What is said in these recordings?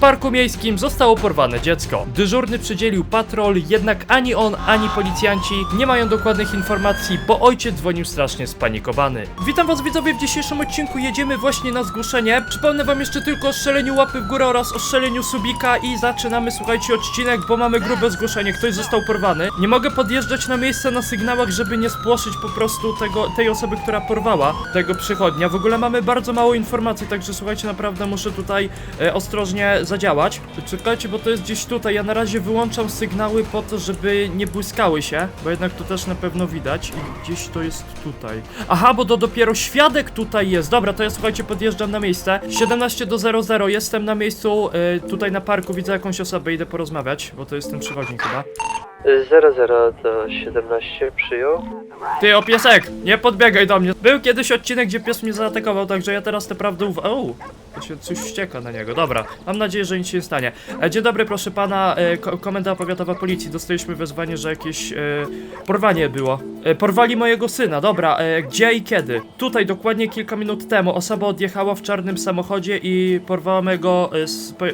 parku miejskim zostało porwane dziecko. Dyżurny przydzielił patrol, jednak ani on, ani policjanci nie mają dokładnych informacji, bo ojciec dzwonił strasznie spanikowany. Witam was widzowie, w dzisiejszym odcinku jedziemy właśnie na zgłoszenie. Przypomnę wam jeszcze tylko o strzeleniu łapy w górę oraz o strzeleniu subika i zaczynamy, słuchajcie, odcinek, bo mamy grube zgłoszenie, ktoś został porwany. Nie mogę podjeżdżać na miejsce na sygnałach, żeby nie spłoszyć po prostu tego, tej osoby, która porwała tego przychodnia. W ogóle mamy bardzo mało informacji, także słuchajcie, naprawdę muszę tutaj e, ostrożnie zadziałać. Czekajcie, bo to jest gdzieś tutaj. Ja na razie wyłączam sygnały po to, żeby nie błyskały się, bo jednak to też na pewno widać. I gdzieś to jest tutaj. Aha, bo to dopiero świadek tutaj jest. Dobra, to ja słuchajcie, podjeżdżam na miejsce. 17 do 00, jestem na miejscu, e, tutaj na parku, widzę jakąś osobę, idę porozmawiać, bo to jest ten przychodnik chyba. 00 do 17 przyjął. Ty, o piesek, nie podbiegaj do mnie. Był kiedyś odcinek, gdzie pies mnie zaatakował, także ja teraz naprawdę uwa... To się coś ścieka na niego. Dobra, mam nadzieję, że nic się nie stanie. E, dzień dobry, proszę pana, e, ko komenda powiatowa policji. Dostaliśmy wezwanie, że jakieś e, porwanie było. Porwali mojego syna, dobra, gdzie i kiedy? Tutaj, dokładnie kilka minut temu, osoba odjechała w czarnym samochodzie i porwała mojego,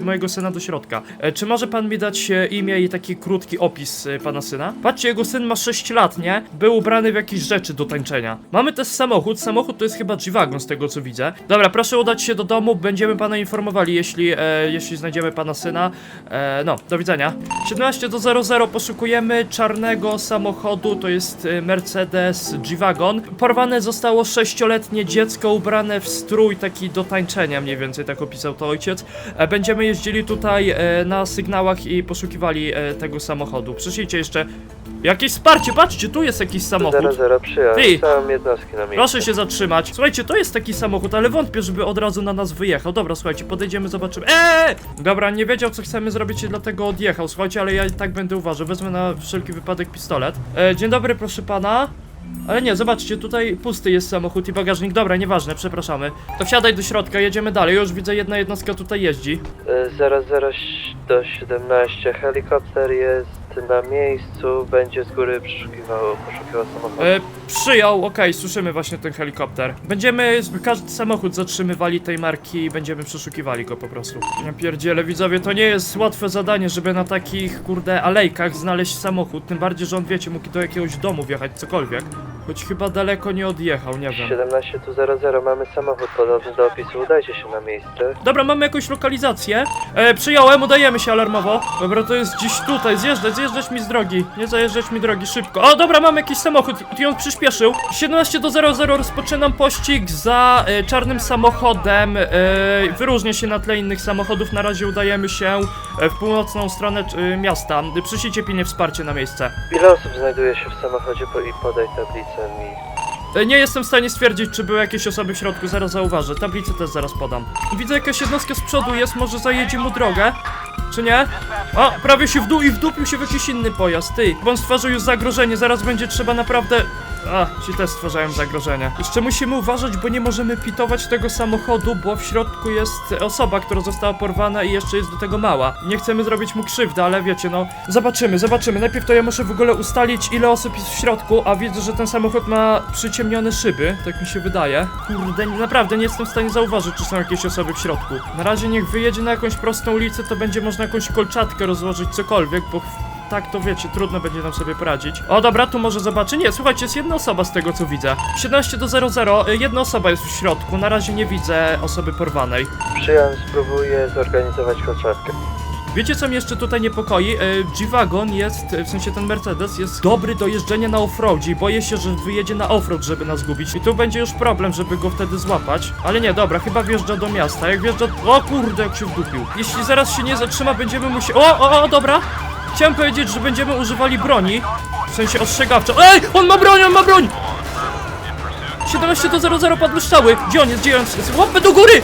mojego syna do środka. Czy może pan mi dać imię i taki krótki opis pana syna? Patrzcie, jego syn ma 6 lat, nie? Był ubrany w jakieś rzeczy do tańczenia. Mamy też samochód, samochód to jest chyba G-Wagon z tego co widzę. Dobra, proszę udać się do domu, będziemy pana informowali, jeśli, e, jeśli znajdziemy pana syna. E, no, do widzenia. 17 do 00 poszukujemy czarnego samochodu, to jest e, Mercedes G-Wagon. Porwane zostało 6-letnie dziecko ubrane w strój taki do tańczenia, mniej więcej tak opisał to ojciec. E, będziemy jeździli tutaj e, na sygnałach i poszukiwali e, tego samochodu. Przyszlijcie jeszcze jakieś wsparcie, patrzcie, tu jest jakiś samochód. 00 przyjął. Ty! Całą jednostki na miejscu. Proszę się zatrzymać. Słuchajcie, to jest taki samochód, ale wątpię, żeby od razu na nas wyjechał. Dobra, słuchajcie, podejdziemy, zobaczymy. Eee! Dobra, nie wiedział, co chcemy zrobić i dlatego odjechał. Słuchajcie, ale ja i tak będę uważał. Wezmę na wszelki wypadek pistolet. E, dzień dobry, proszę pana. Ale nie, zobaczcie, tutaj pusty jest samochód i bagażnik. Dobra, nieważne, przepraszamy. To wsiadaj do środka, jedziemy dalej. Już widzę, jedna jednostka tutaj jeździ. Y, 00 do 17 helikopter jest na miejscu, będzie z góry przeszukiwał, poszukiwał samochodu. E, przyjął, okej, słyszymy właśnie ten helikopter. Będziemy z- każdy samochód zatrzymywali tej marki i będziemy przeszukiwali go po prostu. Ja pierdziele, widzowie, to nie jest łatwe zadanie, żeby na takich, kurde, alejkach znaleźć samochód. Tym bardziej, że on, wiecie, mógł do jakiegoś domu wjechać, cokolwiek. Choć chyba daleko nie odjechał, nie wiem. 17 tu 00 mamy samochód podobny do opisu, udajcie się na miejsce. Dobra, mamy jakąś lokalizację. E, przyjąłem, udajemy się alarmowo. Dobra, to jest gdzieś tutaj. Zjeżdżać, zjeżdżać mi z drogi. Nie zajeżdżać mi drogi, szybko. O, dobra, mamy jakiś samochód i on przyspieszył. 17 do 00 rozpoczynam pościg za e, czarnym samochodem. E, wyróżnia się na tle innych samochodów. Na razie udajemy się e, w północną stronę e, miasta. Przyślijcie pilnie wsparcie na miejsce. Ile osób znajduje się w samochodzie po, i podaj tablicę mi. E, Nie jestem w stanie stwierdzić, czy były jakieś osoby w środku, zaraz zauważę. Tablicę też zaraz podam. Widzę jakaś jednostka z przodu jest, może zajedzie mu drogę. Czy nie? O, prawie się w dół i wdupił się w jakiś inny pojazd, ty. Bo on stworzył już zagrożenie, zaraz będzie trzeba naprawdę... A, ci też stwarzają zagrożenie. Jeszcze musimy uważać, bo nie możemy pitować tego samochodu, bo w środku jest osoba, która została porwana i jeszcze jest do tego mała. Nie chcemy zrobić mu krzywdy, ale wiecie, no... Zobaczymy, zobaczymy. Najpierw to ja muszę w ogóle ustalić, ile osób jest w środku, a widzę, że ten samochód ma przyciemnione szyby, tak mi się wydaje. Kurde, naprawdę nie jestem w stanie zauważyć, czy są jakieś osoby w środku. Na razie niech wyjedzie na jakąś prostą ulicę, to będzie można jakąś kolczatkę rozłożyć, cokolwiek, bo tak to wiecie, trudno będzie nam sobie poradzić. O dobra, tu może zobaczy. Nie, słuchajcie, jest jedna osoba z tego co widzę. 17 do 00, y, jedna osoba jest w środku. Na razie nie widzę osoby porwanej. Przyjąłem, spróbuję zorganizować kolczatkę. Wiecie co mnie jeszcze tutaj niepokoi? E, G-Wagon jest, e, w sensie ten Mercedes jest dobry do jeżdżenia na offroadzie i boję się, że wyjedzie na offroad, żeby nas zgubić. I tu będzie już problem, żeby go wtedy złapać. Ale nie, dobra, chyba wjeżdża do miasta. Jak wjeżdża... O kurde, jak się wdupił. Jeśli zaraz się nie zatrzyma, będziemy musieli... O, o, o, dobra! Chciałem powiedzieć, że będziemy używali broni. W sensie ostrzegawczo. Ej! On ma broń, on ma broń! 17 do 00 padły strzały. Gdzie on jest? Gdzie on jest? Łapy do góry!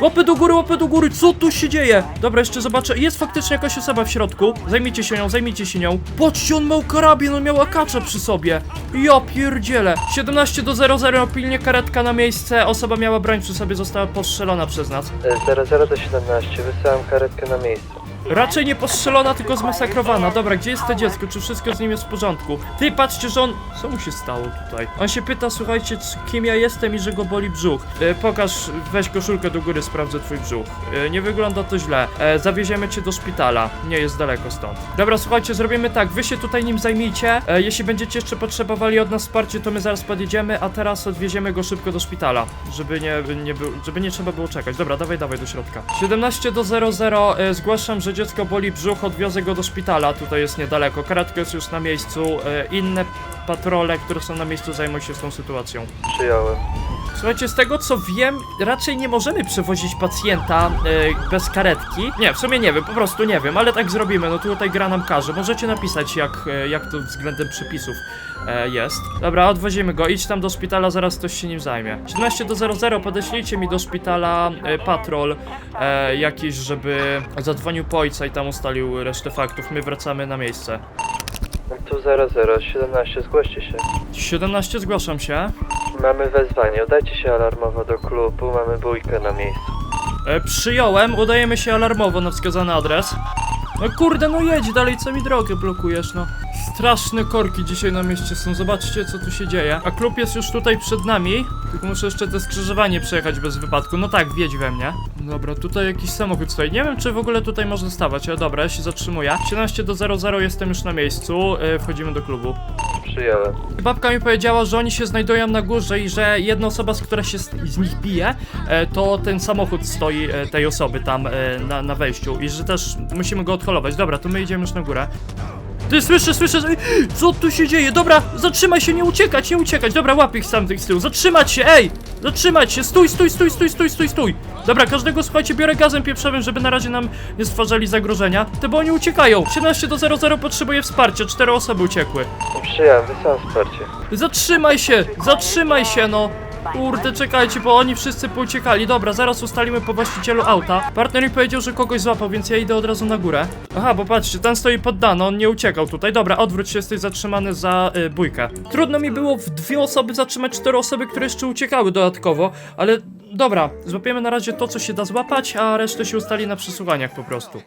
Łapy do góry, łapy do góry, co tu się dzieje? Dobra, jeszcze zobaczę, jest faktycznie jakaś osoba w środku Zajmijcie się nią, zajmijcie się nią Patrzcie, on miał karabin, on miał akacza przy sobie Ja pierdzielę 17 do 00, pilnie karetka na miejsce Osoba miała broń przy sobie, została postrzelona przez nas Y, 00 do 17 wysyłam karetkę na miejsce. Raczej nie postrzelona, tylko zmasakrowana. Dobra, gdzie jest to dziecko? Czy wszystko z nim jest w porządku? Ty, patrzcie, że on... Co mu się stało tutaj? On się pyta, słuchajcie, kim ja jestem i że go boli brzuch. E, pokaż, weź koszulkę do góry, sprawdzę twój brzuch. E, nie wygląda to źle. E, zawieziemy cię do szpitala. Nie jest daleko stąd. Dobra, słuchajcie, zrobimy tak. Wy się tutaj nim zajmijcie. E, jeśli będziecie jeszcze potrzebowali od nas wsparcie, to my zaraz podjedziemy, a teraz odwieziemy go szybko do szpitala. Żeby nie, nie, był, żeby nie trzeba było czekać. Dobra, dawaj, dawaj do środka. 17 do 00. E, zgłaszam, że dziecko boli brzuch, odwiozę go do szpitala. Tutaj jest niedaleko. Karetka jest już na miejscu. E, inne patrole, które są na miejscu, zajmą się tą sytuacją. Przyjąłem. Słuchajcie, z tego co wiem, raczej nie możemy przewozić pacjenta e, bez karetki. Nie, w sumie nie wiem, po prostu nie wiem, ale tak zrobimy. No tutaj gra nam każe. Możecie napisać, jak, e, jak to względem przepisów e, jest. Dobra, odwozimy go. Idź tam do szpitala, zaraz ktoś się nim zajmie. 17 do 00, podeślijcie mi do szpitala patrol jakiś, żeby zadzwonił po ojca i tam ustalił resztę faktów. My wracamy na miejsce. Tu 00, 17, zgłoście się. 17, zgłaszam się. Mamy wezwanie, udajcie się alarmowo do klubu, mamy bójkę na miejscu. E, przyjąłem, udajemy się alarmowo na wskazany adres. No kurde, no jedź dalej, co mi drogę blokujesz, no. Straszne korki dzisiaj na mieście są, zobaczcie co tu się dzieje. A klub jest już tutaj przed nami, tylko muszę jeszcze te skrzyżowanie przejechać bez wypadku. No tak, wjedź we mnie. Dobra, tutaj jakiś samochód stoi. Nie wiem, czy w ogóle tutaj można stawać, ale dobra, ja się zatrzymuję. 17 do 00 jestem już na miejscu, e, wchodzimy do klubu. Przyjąłem. Babka mi powiedziała, że oni się znajdują na górze i że jedna osoba, z która się z, nich bije, e, to ten samochód stoi e, tej osoby tam e, na, na wejściu i że też musimy go odholować. Dobra, to my idziemy już na górę. Ty słyszę, słyszę, co tu się dzieje? Dobra, zatrzymaj się, nie uciekać, nie uciekać. Dobra, łap ich sam tych z tyłu. Zatrzymać się, ej! Zatrzymać się, stój, stój, stój, stój, stój, stój, stój. Dobra, każdego słuchajcie, biorę gazem pieprzowym, żeby na razie nam nie stwarzali zagrożenia. Te bo oni uciekają. 17 do 00 potrzebuje wsparcia, cztery osoby uciekły. Przyjąłem, wysyłam wsparcie. Zatrzymaj się! Zatrzymaj się, no! Kurde, czekajcie, bo oni wszyscy pouciekali. Dobra, zaraz ustalimy po właścicielu auta. Partner mi powiedział, że kogoś złapał, więc ja idę od razu na górę. Aha, bo patrzcie, ten stoi poddany, on nie uciekał tutaj. Dobra, odwróć się, jesteś zatrzymany za y, bójkę. Trudno mi było w dwie osoby zatrzymać cztery osoby, które jeszcze uciekały dodatkowo, ale dobra, złapiemy na razie to, co się da złapać, a resztę się ustali na przesłuchaniach po prostu.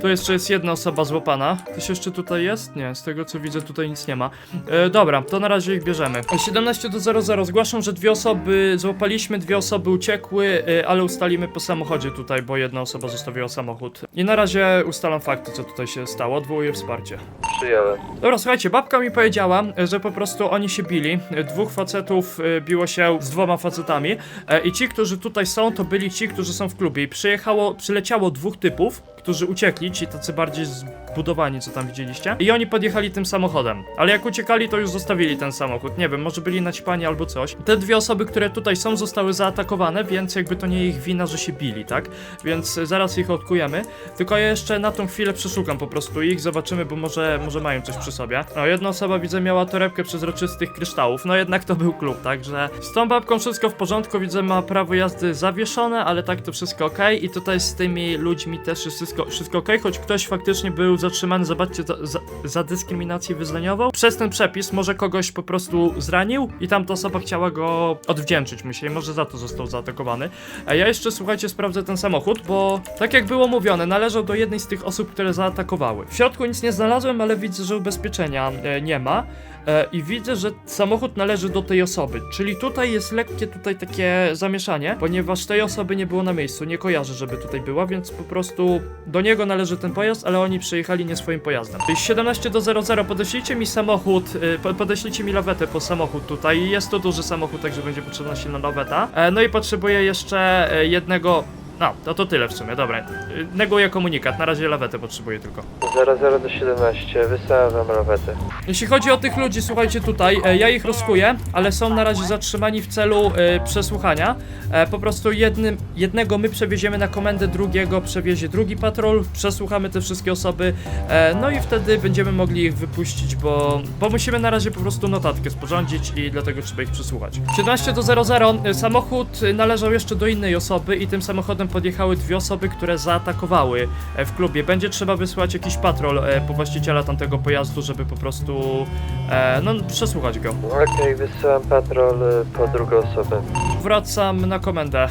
Tu jeszcze jest jedna osoba złapana. Ktoś jeszcze tutaj jest? Nie, z tego co widzę tutaj nic nie ma. E, dobra, to na razie ich bierzemy. 17 do 00. Zgłaszam, że dwie osoby złapaliśmy, dwie osoby uciekły, e, ale ustalimy po samochodzie tutaj, bo jedna osoba zostawiła samochód. I na razie ustalam fakty, co tutaj się stało. Odwołuję wsparcie. Przyjąłem. Dobra, słuchajcie, babka mi powiedziała, e, że po prostu oni się bili. E, Dwóch facetów e, biło się z dwoma facetami. e, I ci, którzy tutaj są, to byli ci, którzy są w klubie. I przyjechało, przyleciało dwóch typów, którzy uciekli, ci tacy bardziej zbudowani, co tam widzieliście. I oni podjechali tym samochodem. Ale jak uciekali, to już zostawili ten samochód. Nie wiem, może byli naćpani albo coś. Te dwie osoby, które tutaj są, zostały zaatakowane, więc jakby to nie ich wina, że się bili, tak? Więc zaraz ich odkujemy. Tylko ja jeszcze na tą chwilę przeszukam po prostu ich, zobaczymy, bo może, może mają coś przy sobie. No, jedna osoba widzę miała torebkę przezroczystych kryształów, no jednak to był klub, także z tą babką wszystko w porządku, widzę ma prawo jazdy zawieszone, ale tak to wszystko ok i tutaj z tymi ludźmi też jest wszystko, wszystko ok, choć ktoś faktycznie był zatrzymany, zobaczcie, za, za, za dyskryminację wyznaniową. Przez ten przepis może kogoś po prostu zranił i tamta osoba chciała go odwdzięczyć, myślę, może za to został zaatakowany. A ja jeszcze, słuchajcie, sprawdzę ten samochód, bo tak jak było mówione, należał do jednej z tych osób, które zaatakowały. W środku nic nie znalazłem, ale widzę, że ubezpieczenia e, nie ma. E, I widzę, że samochód należy do tej osoby, czyli tutaj jest lekkie tutaj takie zamieszanie, ponieważ tej osoby nie było na miejscu, nie kojarzę, żeby tutaj była, więc po prostu do niego należy ten pojazd, ale oni przyjechali nie swoim pojazdem. Czyli 17 do 00, podeślijcie mi samochód, po- podeślijcie mi lawetę po samochód tutaj, jest to duży samochód, także będzie potrzebna silna laweta. E, No i potrzebuję jeszcze e, jednego... No, to to tyle w sumie, dobra. Neguję komunikat, na razie lawetę potrzebuję tylko. 00 do 17, wysyłam wam lawetę. Jeśli chodzi o tych ludzi, słuchajcie tutaj, e, ja ich rozkuję, ale są na razie zatrzymani w celu e, przesłuchania. E, po prostu jednym, jednego my przewieziemy na komendę, drugiego przewiezie drugi patrol, przesłuchamy te wszystkie osoby, e, no i wtedy będziemy mogli ich wypuścić, bo, bo musimy na razie po prostu notatkę sporządzić i dlatego trzeba ich przesłuchać. 17 do 00, e, samochód e, należał jeszcze do innej osoby i tym samochodem podjechały dwie osoby, które zaatakowały e, w klubie. Będzie trzeba wysłać jakiś patrol e, po właściciela tamtego pojazdu, żeby po prostu e, no, przesłuchać go. Okej, wysyłam patrol po drugą osobę. Wracam na komendę.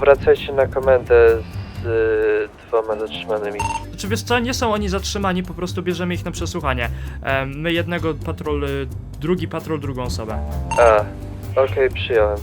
Wracajcie na komendę z y, dwoma zatrzymanymi. Czy wiesz co, nie są oni zatrzymani, po prostu bierzemy ich na przesłuchanie. E, my jednego patrol, y, drugi patrol, drugą osobę. A, okej, przyjąłem.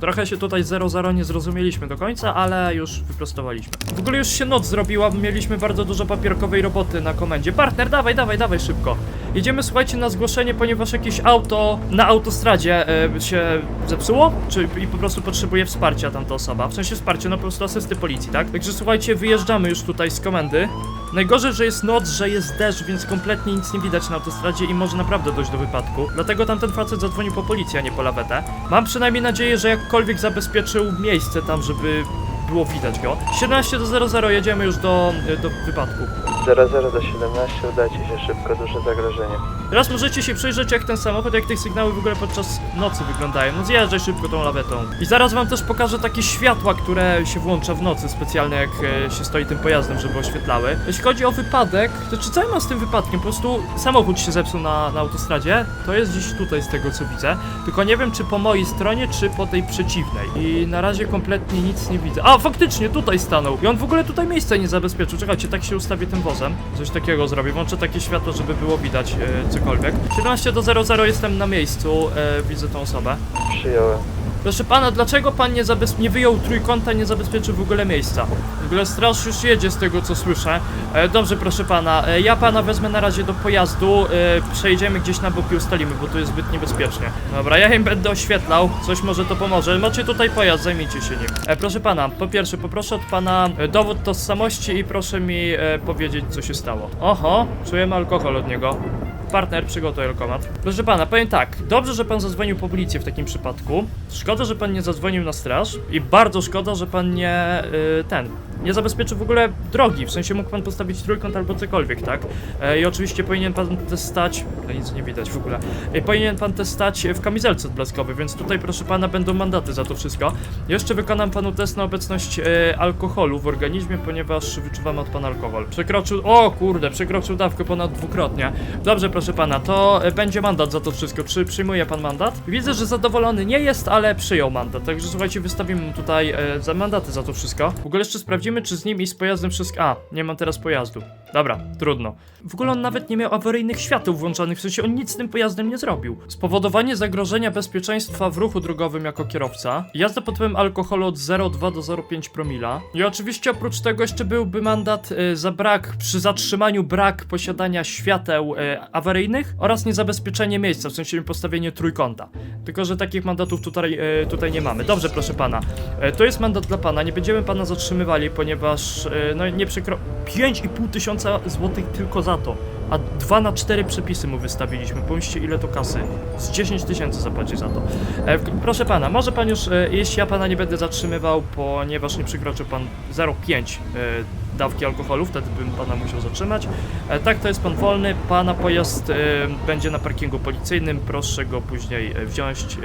Trochę się tutaj 0-0 nie zrozumieliśmy do końca, ale już wyprostowaliśmy. W ogóle już się noc zrobiła, mieliśmy bardzo dużo papierkowej roboty na komendzie. Partner, dawaj, dawaj, dawaj szybko. Jedziemy, słuchajcie, na zgłoszenie, ponieważ jakieś auto na autostradzie e, się zepsuło, czy i po prostu potrzebuje wsparcia tamta osoba. W sensie wsparcia, no po prostu asysty policji, tak? Także słuchajcie, wyjeżdżamy już tutaj z komendy. Najgorzej, że jest noc, że jest deszcz, więc kompletnie nic nie widać na autostradzie i może naprawdę dojść do wypadku. Dlatego tamten facet zadzwonił po policję, a nie po lawetę. Mam przynajmniej nadzieję, że jakkolwiek zabezpieczył miejsce tam, żeby było widać go. 17 do 00 jedziemy już do, do wypadku. 00 do 17, udajcie się szybko, duże zagrożenie. Teraz możecie się przyjrzeć jak ten samochód, jak te sygnały w ogóle podczas nocy wyglądają. No zjeżdżaj szybko tą lawetą. I zaraz wam też pokażę takie światła, które się włącza w nocy specjalnie jak e, się stoi tym pojazdem, żeby oświetlały. Jeśli chodzi o wypadek, to czy co ja mam z tym wypadkiem? Po prostu samochód się zepsuł na, na autostradzie. To jest gdzieś tutaj z tego co widzę. Tylko nie wiem czy po mojej stronie, czy po tej przeciwnej. I na razie kompletnie nic nie widzę. A faktycznie tutaj stanął. I on w ogóle tutaj miejsca nie zabezpieczył. Czekajcie, tak się ustawię tym wozem. Coś takiego zrobię. Włączę takie światło, żeby było widać e, cokolwiek. 17 do 00 jestem na miejscu. E, widzę tą osobę. Przyjąłem. Proszę pana, dlaczego pan nie, zabez... nie wyjął trójkąta, nie zabezpieczył w ogóle miejsca? W ogóle straż już jedzie z tego co słyszę. E, dobrze, proszę pana, e, ja pana wezmę na razie do pojazdu, e, przejdziemy gdzieś na bok i ustalimy, bo tu jest zbyt niebezpiecznie. Dobra, ja im będę oświetlał, coś może to pomoże. Macie tutaj pojazd, zajmijcie się nim. E, proszę pana, po pierwsze poproszę od pana e, dowód tożsamości i proszę mi e, powiedzieć co się stało. Oho, czujemy alkohol od niego. Partner, przygotuj alkomat. Proszę pana, powiem tak. Dobrze, że pan zadzwonił po policję w takim przypadku. Szkoda, że pan nie zadzwonił na straż. I bardzo szkoda, że pan nie. y, ten. Nie zabezpieczył w ogóle drogi. W sensie mógł pan postawić trójkąt albo cokolwiek, tak? E, I oczywiście powinien pan też stać. No nic nie widać w ogóle. E, powinien pan też stać w kamizelce odblaskowej, więc tutaj, proszę pana, będą mandaty za to wszystko. Jeszcze wykonam panu test na obecność e, alkoholu w organizmie, ponieważ wyczuwamy od pana alkohol. Przekroczył. O kurde, przekroczył dawkę ponad dwukrotnie. Dobrze, proszę pana, to e, będzie mandat za to wszystko. Czy przyjmuje pan mandat? Widzę, że zadowolony nie jest, ale przyjął mandat. Także słuchajcie, wystawimy mu tutaj e, za mandaty za to wszystko. W ogóle jeszcze sprawdzimy, czy z nim i z pojazdem wszystko. A, nie mam teraz pojazdu. Dobra, trudno. W ogóle on nawet nie miał awaryjnych świateł włączonych, w sensie on nic z tym pojazdem nie zrobił. Spowodowanie zagrożenia bezpieczeństwa w ruchu drogowym jako kierowca, jazda pod wpływem alkoholu od 0,2 do 0,5 promila. I oczywiście oprócz tego jeszcze byłby mandat e, za brak, przy zatrzymaniu brak posiadania świateł e, awaryjnych oraz niezabezpieczenie miejsca, w sensie postawienie trójkąta. Tylko, że takich mandatów tutaj, e, tutaj nie mamy. Dobrze, proszę pana. E, to jest mandat dla pana, nie będziemy pana zatrzymywali, ponieważ e, no nie przekro... 5,5 tysiąca złotych tylko za to. A 2 na 4 przepisy mu wystawiliśmy. Pomyślcie ile to kasy. Z 10 tysięcy zapłaci za to. E, proszę pana, może pan już, e, jeśli ja pana nie będę zatrzymywał, ponieważ nie przekroczył pan 0,5 e, dawki alkoholu, wtedy bym pana musiał zatrzymać. E, tak, to jest pan wolny. Pana pojazd e, będzie na parkingu policyjnym. Proszę go później e, wziąć. E,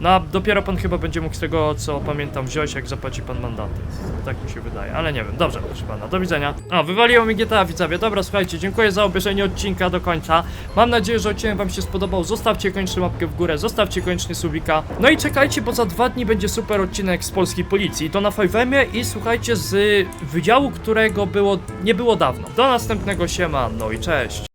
no a dopiero pan chyba będzie mógł z tego, co pamiętam, wziąć, jak zapłaci pan mandaty. Tak mi się wydaje, ale nie wiem. Dobrze, proszę pana, do widzenia. O, wywaliło mi GTA, widzowie. Dobra, słuchajcie, dziękuję za obejrzenie odcinka do końca. Mam nadzieję, że odcinek wam się spodobał. Zostawcie koniecznie łapkę w górę, zostawcie koniecznie subika. No i czekajcie, bo za dwa dni będzie super odcinek z polskiej policji. To na 5 i słuchajcie z wydziału, którego było, nie było dawno. Do następnego siema, no i cześć.